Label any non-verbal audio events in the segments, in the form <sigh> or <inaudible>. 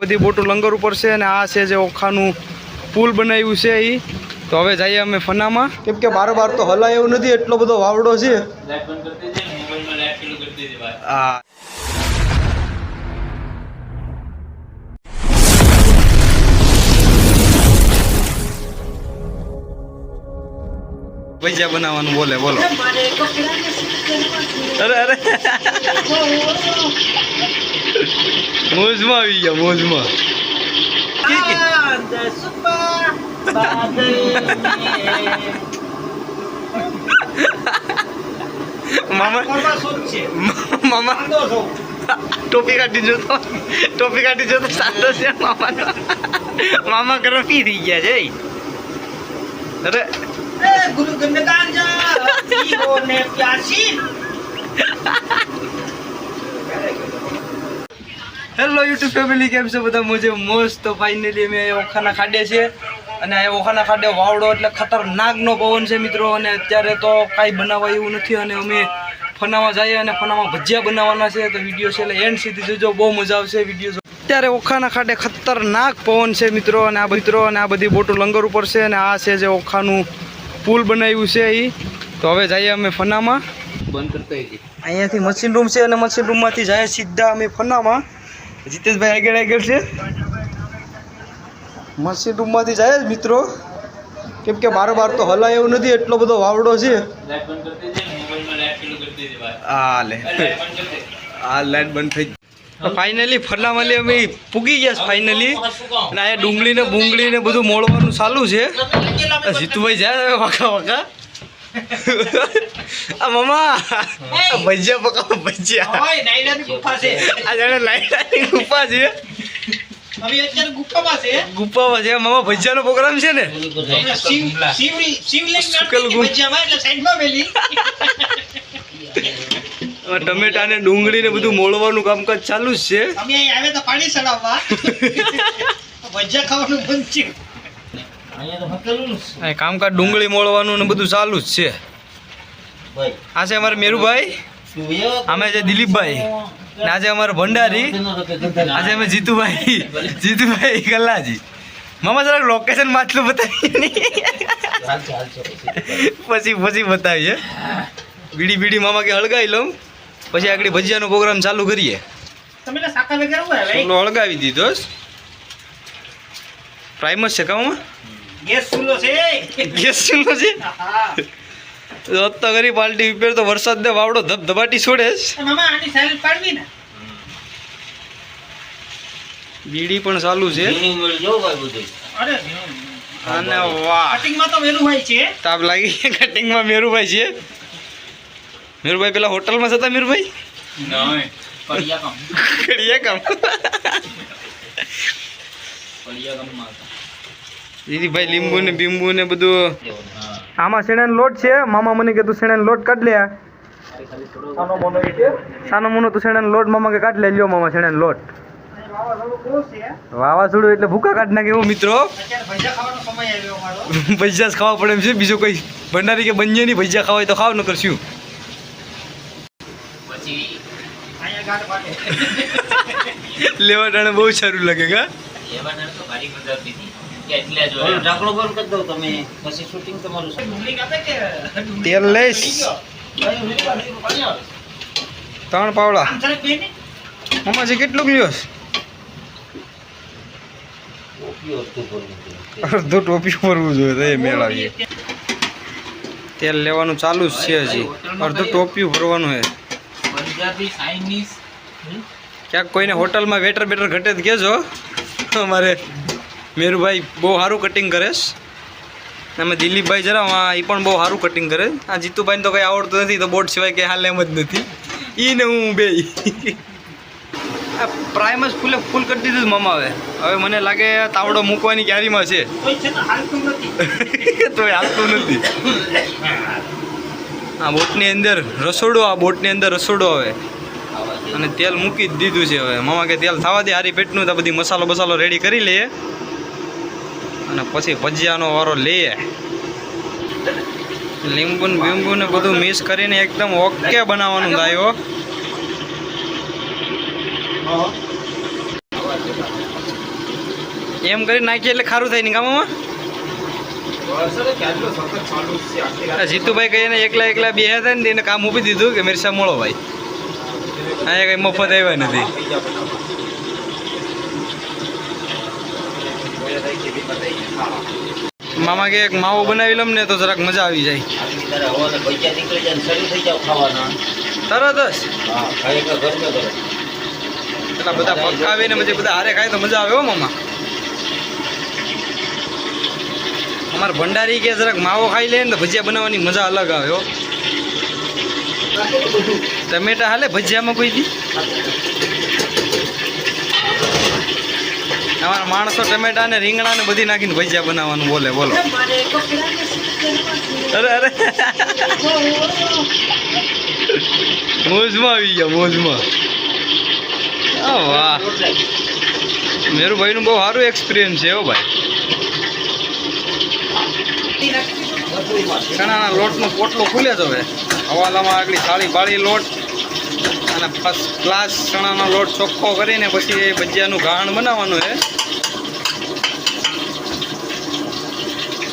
બધી બોટું લંગર ઉપર છે અને આ છે જે ઓખાનું પુલ બનાવ્યું છે એ તો હવે જઈએ અમે ફનામાં. કેમ કે બાર બાર તો હલા એવું નથી એટલો બધો વાવડો છે. હા. પૈસા બનાવવાનું બોલે બોલો. અરે અરે. મોજમાં આવી ગયા મોજમાં? મામા મામા ટોપી કાઢી જોતો ટોપી કાઢી જોતો સાદો છે મામા મામા ગરમી થઈ ગયા છે અરે ગુરુ ગંડકાંજા જીવો ને પ્યાસી. હેલો યુટ્યુબ ફેમિલી કેમ છે બધા? મુજે મસ્ત. તો ફાઇનલી અમે ઓખાના ખાડે છે અને આ ઓખાના ખાડે વાવડો એટલે ખતરનાકનો પવન છે મિત્રો. અને અત્યારે તો કાંઈ બનાવવા એવું નથી. અને અમે ફનામાં જઈએ અને ફનામાં ભજીયા બનાવવાના છે. તો વીડિયો છે એટલે એન્ડ સીધી જોજો. બહુ મજા આવશે વીડિયો અત્યારે ઓખાના ખાડે ખતરનાક પવન છે મિત્રો. અને આ મિત્રો અને આ બધી બોટો લંગર ઉપર છે. અને આ છે જે ઓખાનું પુલ બનાવ્યું છે એ તો હવે જઈએ અમે ફનામાં. બંધ કરતા અહીંયાથી મશીન રૂમ છે અને મશીન રૂમમાંથી જઈએ સીધા અમે ફનામાં. જીતેશભાઈ આગળ આગળ છે? મસ્જિદ ઉમમાંથી જાય જ મિત્રો. કેમ કે બારો બાર તો હલાય એવું નથી એટલો બધો વાવડો છે. હા લે. આ લાઈટ બંધ થઈ ફાઇનલી ફરનામાલી અમે પૂગી ગયા ફાઇનલી અને આ ડુંગળી ને બુંગળી ને બધું મોડવાનું ચાલુ છે. જીતુભાઈ જાય વખા વાકા. આ મમા ભજીયા પકાવો ભજીયા ઓય નાઈલાની ગુફા છે આ જાણે લાઈટ ગુફા છે હવે અત્યારે ગુફામાં છે ગુફામાં છે મામા ભજીયાનો પ્રોગ્રામ છે ને શિવ શિવરી શિવલિંગ સુકેલ નાખી ગુફ. ભજીયામાં એટલે સાઈડમાં મેલી ટમેટા ને ડુંગળી ને બધું મોળવાનું કામકાજ ચાલુ જ છે અમે આવે તો પાણી ચડાવવા ભજીયા ખાવાનું બંધ છે આ કામકાજ ડુંગળી મોળવાનું ને બધું ચાલુ જ છે. આ છે અમારે મેરુભાઈ. અમે છે દિલીપભાઈ. ને આજે અમારે ભંડારી. આજે અમે જીતુભાઈ. જીતુભાઈ ગલ્લાજી. મામા જરાક લોકેશન માછલું બતાવીએ પછી પછી બતાવીએ. બીડી બીડી મામા કે હળગાવી લઉં. પછી આગળ ભજીયાનો પ્રોગ્રામ ચાલુ કરીએ. હળગાવી દીધો. પ્રાઇમસ છે કામાં ગેસ ચૂલો છે. ગેસ અત્યારે પાલટી રિપેર તો વરસાદ ને વાવડો ધબધબાટી છોડે બીડી પણ ચાલુ છે. અને વાહ. કટિંગમાં તો મેરુભાઈ છે. તાપ લાગી કટિંગમાં મેરુભાઈ છે. મેરુભાઈ પેલા હોટલમાં જતા મેરુભાઈ કડિયા કામ કડિયા <laughs> કામ કડિયા કામમાં હતા. દીદીભાઈ લીંબુ ને બીંબુ ને બધું. આમાં શેણાનો લોટ છે? મામા મને કે તું શેણાનો લોટ કાઢ લે. સાનો મોનો તું શેણાનો લોટ, મામા કે કાઢ લે. લ્યો મામા શેણાનો લોટ. વાવાઝોડું એટલે ભૂકા કાઢ નાખે એવું, મિત્રો. ભજીયા જ ખાવા પડે એમ છે. બીજું કોઈ ભંડારી કે બંને નહીં, ભજીયા ખાવા તો ખાવ ન કરશું લેવા ટાણે બહુ સારું લાગે, કા? એવાના તો ભારી ઢાંકણું બંધ કરી તમે પછી શૂટિંગ તમારું તેલ લઈશ. ત્રણ પાવડા. મમ્માજી કેટલું લ્યો અડધું અડધો ટોપી ભરવું જોઈએ તો એ મેળવીએ તેલ લેવાનું ચાલુ જ છે હજી. અડધો ટોપી ભરવાનું છે. ક્યાંક કોઈને હોટલમાં વેટર બેટર ઘટે જ કહેજો. અમારે મેરુભાઈ બહુ સારું કટિંગ કરેશ અમે દિલીપભાઈ જરા હા એ પણ બહુ સારું કટિંગ કરે. આ જીતુભાઈને તો કંઈ આવડતું નથી તો બોટ સિવાય કંઈ હાલ એમ જ નથી. એને ને હું બે આ જ ફૂલે ફૂલ કરી દીધું છે મામા હવે. હવે મને લાગે તાવડો મૂકવાની ક્યારીમાં છે. કોઈ હાલતું નથી. <laughs> તો હાલતું નથી. આ બોટની અંદર રસોડો આ બોટની અંદર રસોડો હવે. અને તેલ મૂકી જ દીધું છે હવે. મામા કે તેલ થવા દે હારી પેટનું તો બધી મસાલો બસાલો રેડી કરી લઈએ. અને પછી ભજીયાનો વારો લઈએ. લીંબુ ને બીંબુ ને બધું મિક્સ કરીને એકદમ ઓકે બનાવવાનું થાય એમ કરી નાખીએ એટલે ખારું થાય નહીં ગામમાં? જીતુભાઈ કહીને એકલા એકલા બે હતા ને, એને કામ ઊભી દીધું કે મિરસા મોળો ભાઈ. અહીંયા કઈ મફત આવ્યા નથી. મામા કે એક માવો બનાવી લમ ને તો જરાક મજા આવી જાય. તરત જ? પેલા બધા પકાવીને પછી બધા હારે ખાય તો મજા આવે હો મામા. અમારે ભંડારી કે જરાક માવો ખાઈ લે ને તો ભજીયા બનાવવાની મજા અલગ આવે હો. ટમેટા હાલે ભજીયામાં કોઈ દી? અમારા માણસો ટમેટા ને રીંગણા ને બધી નાખીને ભજીયા બનાવવાનું બોલે, બોલો. અરે અરે. મોજમાં આવી ગયા, મોજમાં. વાહ. મેરુભાઈનું બહુ સારું એક્સપિરિયન્સ છે હો ભાઈ. ચણાના લોટનો પોટલો ખુલે જ હવે. હવાલામાં આગળ થાળી બાળી લોટ. અને ફર્સ્ટ ક્લાસ ચણાનો લોટ ચોખ્ખો કરીને પછી એ ભજીયાનું ઘાણ બનાવવાનું છે.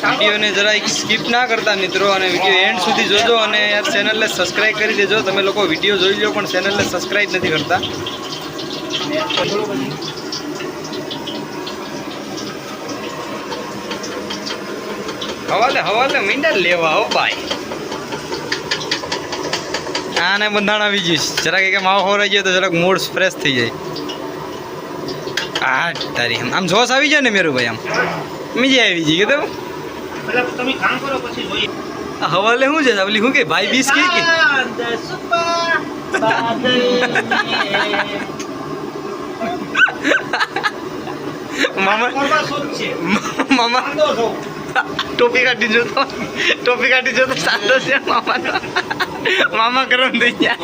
વિડીયોને જરાક સ્કીપ ના કરતા મિત્રો અને વીડિયો એન્ડ સુધી જોજો અને યાર ચેનલને સબસ્ક્રાઈબ કરી દેજો. તમે લોકો વીડિયો જોઈ લો પણ ચેનલને સબસ્ક્રાઈબ નથી કરતા. હવાલે હવાલે મીંડા લેવા, હો ભાઈ. આને બંધાણ આવી જઈશ જરાક એક માવો ખોરાઈ જાય તો જરાક મૂડ ફ્રેશ થઈ જાય. આ તારી આમ જોશ આવી જાય ને મેરું ભાઈ આમ. મજા આવી જઈ કે તમે કામ કરો પછી જોઈએ. હવાલે શું છે? ઓલી શું કે? ભાઈ બીસ કે કે? મામા. મામા. ટોપી કાઢી જોતો. ટોપી કાઢી જોતો. સાંતો છે મામાનો. મામા ગરમ થઈ ગયા.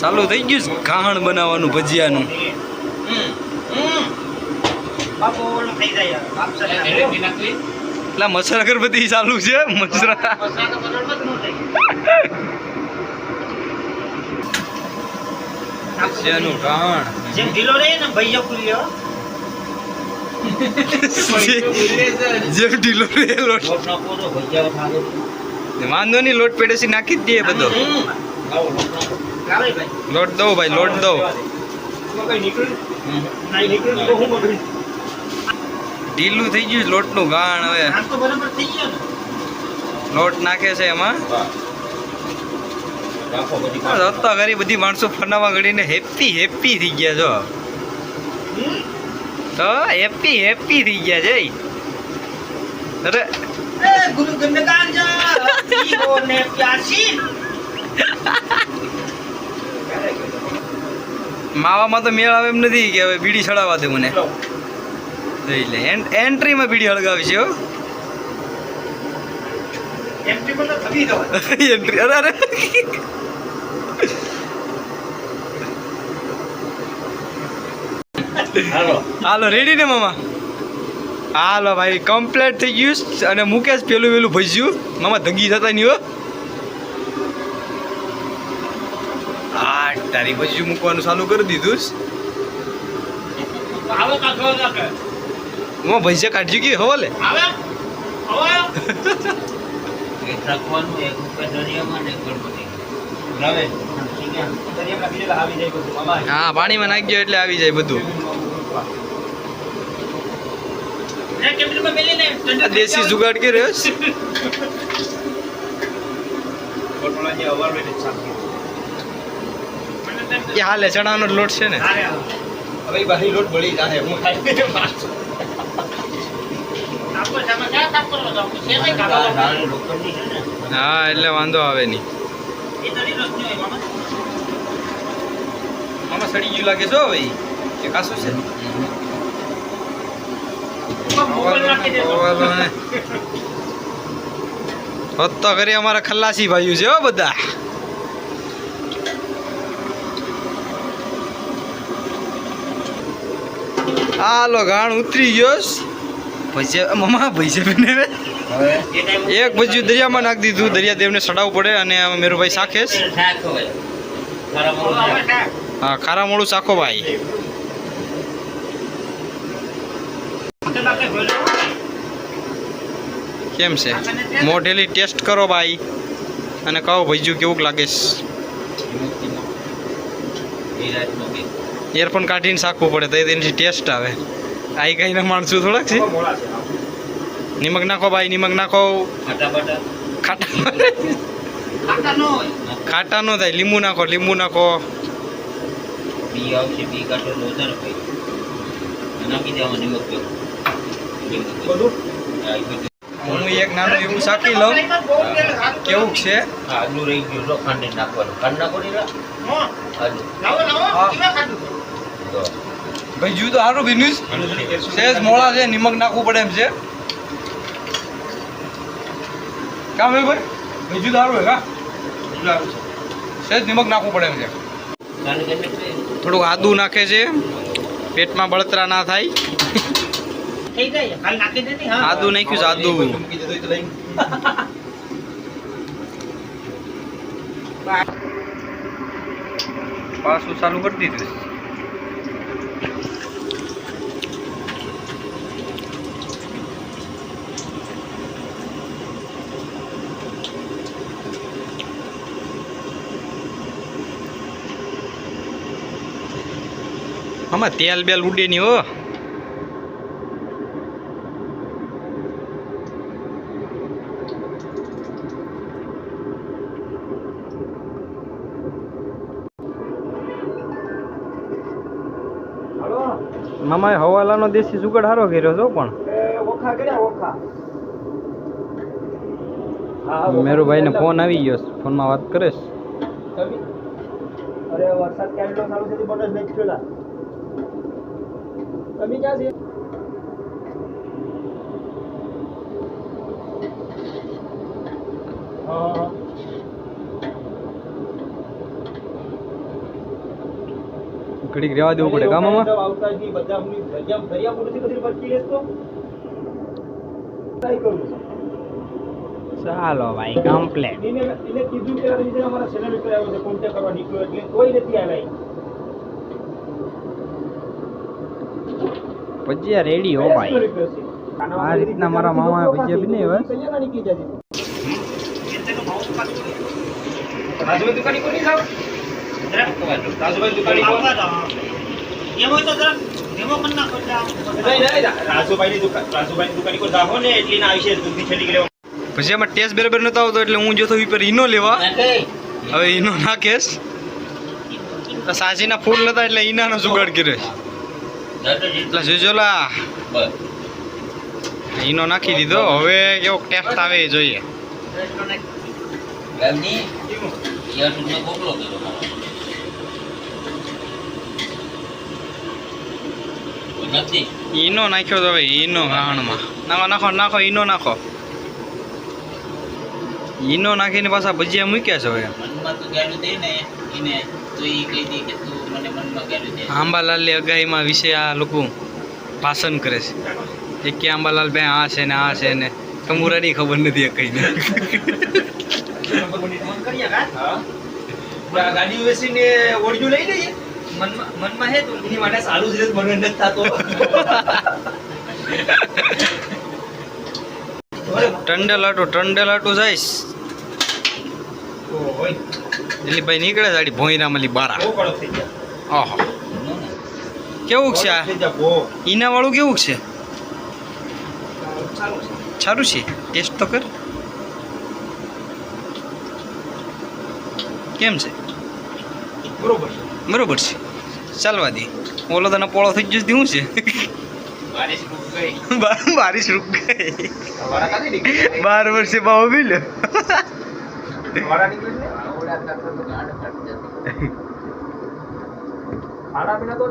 ચાલુ થઈ ગયું છે. ઘાણ બનાવવાનું ભજીયાનું. એટલે મચ્છર અગરબત્તી ચાલુ છે. થાય ભજીયાનું ઘાણ જેમ ઢીલો રહે ને ભૈયા ખુલ્યો <laughs> જેમ ઢીલો રે લોટ. વાંધો નહીં, લોટ પેડેસી નાખી જ દઈએ બધો. લોટ દો ભાઈ, લોટ દો કઈ નીકળ્યું નહીં નીકળ્યું તો હું બગડી ઢીલું થઈ ગયું લોટનું ગાણ હવે. લોટ નાખે છે એમાં. બધી માણસો ફરનાવા ઘડીને હેપી હેપી થઈ ગયા છો. તો હેપી હેપી થઈ ગયા છે અરે. ને પ્યાસી. માવામાં તો મેળ આવે એમ નથી કે હવે બીડી ચડાવવા દે મને. જોઈ લે એન્ટ્રીમાં બીડી હળગાવી છે એન્ટ્રી અરે અરે. હાલો. હાલો રેડી ને મામા? હાલો ભાઈ કમ્પ્લેટ થઈ ગયું અને મુકેશ પેલું પેલું ભજ્યું. મામા ધગી થતા નહીં હો. આઠ તારી ભજ્યું મૂકવાનું ચાલુ કરી દીધું હું ભજ્યા કાઢ્યું કે હવાલે હા પાણીમાં નાખી એટલે આવી જાય બધું ને કેમરીમાં મેલી ને આ દેશી જુગાડ કે રહ્યો એ હાલે ચણાનો લોટ છે ને. હવે બારી લોટ બળી જાય હું હા એટલે વાંધો આવે નહીં. મામા. આમાં સડી ગયું લાગે છો ભાઈ. કે કાશું છે મોબાઈલ નાખી દેજો હોત તો કરી અમારા ખલ્લાસી ભાઈઓ છે હો બધા. હાલો ગાણ ઉતરી ગયો ભજે મમા મમ્મા ભજીયા બને એક ભજીયું દરિયામાં નાખી દીધું. દરિયા દેવને સડાવવું પડે અને મેરુભાઈ શાખેશ છે હા ખારા મોડું શાખો ભાઈ. કેમ છે? મોઢેલી ટેસ્ટ કરો ભાઈ. અને કહો ભાઈજું કેવું લાગે છે. એ ઇયરફોન કાઢીને સાખવું પડે, તો એની ટેસ્ટ આવે. આઈ કઈને માણસું થોડાક છે. નિમક નાખો ભાઈ, નિમક નાખો. ખાટા નો થાય, લીંબુ નાખો લીંબુ નાખો. બી આવશે, બી કાઢો વધારે ભાઈ નાખી દેવા નિમક. બધું હા, એક નાનું એવું શાકી લઉં. કેવું છે? હા, આદુ રહી ગયું જો ખાંડ નાખવાનું. ખાંડ નાખો તો સારું બન્યું છે. મોળા છે નિમક નાખવું પડે એમ છે. કામ હે ભાઈ? ભજીયું તો સારું હે કા? સહેજ નિમક નાખવું પડે એમ છે. છે? થોડુંક આદુ નાખે છે. પેટમાં બળતરા ના થાય. થઈ જાય હાલ નાખી દે ને હા. આદુ નાખ્યું આદુ પાછું ચાલુ કરી દીધું. તેલ બેલ ઉડે નહીં હો. મામાએ હવાલાનો દેશી જુગાડ સારો કર્યો છો પણ. મેરુભાઈને ફોન આવી ગયો. ફોનમાં વાત કરીશ. અરે વરસાદ ક્યાં એટલો સારો છે બટન નહીં તમે ક્યાં છે હા ઘડીક રહેવા દેવું પડે કા મામા આવતા જ નહીં, બધા અમની દરિયા- દરિયા પૂરથી બધી પરચી લેશ તો કાંઈ કરું ચાલો ભાઈ કમ્પ્લેટ એને એને કીધું કે નીચે અમારા ચેનલ ઉપર આવ્યો છે? કોન્ટેક્ટ કરવા નીકળ્યો એટલે કોઈ નથી આવ્યા ભજીયા રેડી હો ભાઈ. આ રીતના મારા મામા ભજીયા દુકાની કોની જાવ રાજુભાઈ દુકાની કોની દુકાન રાજુભાઈની દુકાની કોઈ જાહો ને એટલી ના આવી છે દૂધી છેલ્લી ગયેલો ભજીયામાં ટેસ્ટ બરાબર નતો આવતો એટલે હું જોતો ઉપર ઈનો લેવા. હવે ઈનો નાખેશ તો સાચીના ફૂલ નતા એટલે ઈનાનો જુગાડ જેટલું. એટલે જોજોલા. ઈનો નાખી દીધો. હવે કેવો ટેસ્ટ આવે એ જોઈએ. કર્યો નથી. ઈનો નાખ્યો તો હવે ઈનો ગાહણમાં. નાખો નાખો નાખો ઈનો નાખો. ઈનો નાખીને પાછા ભજીયા મૂક્યા છે હવે મનમાં તો ગાડું દે ને એને તો એ કહી દે કે તું મને મનમાં ગાડું દે. આંબાલાલની અગાઈમાં વિશે આ લોકો ભાષણ કરે છે. એક કે આંબાલાલ ભાઈ આ છે ને આ છે ને. કમુરાની ખબર નથી કઈને. ગાડી વેચીને ઓળિયું લઈ લઈએ. મનમાં હે તો એની માટે સારું જ મને નથી થતો. <laughs> જઈશ. દિલીપભાઈ નીકળે છે આડી ભોંયરામલી બારા. ઓહો. કેવું છે આ? ઈના વાળું કેવું છે? સારું છે. ટેસ્ટ તો કર. કેમ છે? બરોબર બરોબર છે. ચાલવા દે. ઓલો તને પોળો થઈ ગયો શું છે? બારીશ રૂક ગઈ. બાર વર્ષે બાવો બી લો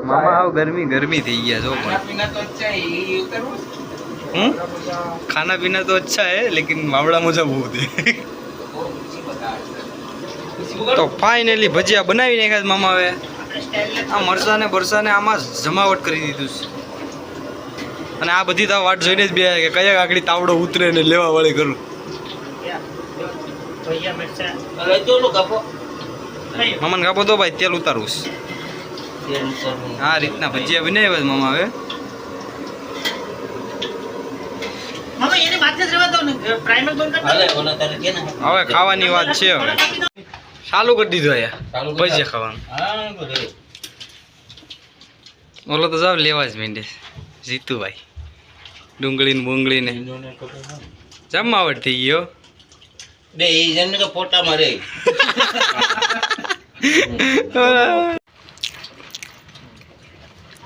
મામા આવ ગરમી ગરમી થઈ ગયા જો પણ. ખાના પીના તો અચ્છા હે લેકિન માવડા મજા બહુ હોતી. તો ફાઇનલી ભજીયા બનાવી નાખ્યા છે મામા હવે આ મરસા ને બરસા ને આમાં જમાવટ કરી દીધું છે. અને આ બધી તો વાટ જોઈને જ બે કે કયા આગળ તાવડો ઉતરે ને લેવા વાળી કરું. મમન કાપો તો ભાઈ તેલ ઉતારવું છે. આ રીતના ભજીયા બનાવ્યા છે મામા હવે હવે ખાવાની વાત છે હવે. ચાલુ કરી દીધું અહીંયા. ભજીયા ખાવાનું. ઓલો તો જાવ લેવા જ મીંડે. જીતુભાઈ. ડુંગળીને બુંગળીને જમાવટ થઈ ગયો. બે એ જણ કે ફોટામાં રે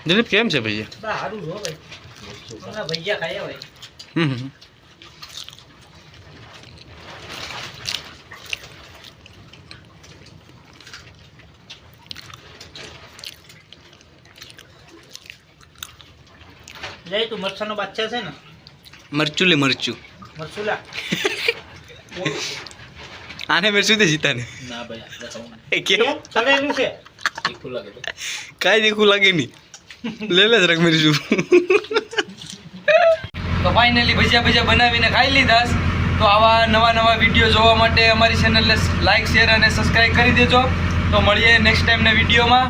દિલીપ કેમ છે ભૈયા? ભાઈ. ખાયા ભાઈ હમ. લે તું મરચાનો બાદશાહ છે ને? મરચું લે મરચું. મરચુલા <laughs> આને મરચું દે જીતાને? ના ભાઈ તને એનું છે? તીખું લાગે કાંઈ દેખું લાગે નહીં. લે લે જરાક મરચું. <laughs> તો ફાઇનલી ભજીયા ભજીયા બનાવીને ખાઈ લીધા તો આવા નવા નવા વીડિયો જોવા માટે અમારી ચેનલને લાઇક શેર અને સબસ્ક્રાઈબ કરી દેજો. તો મળીએ નેક્સ્ટ ટાઈમના વિડીયોમાં.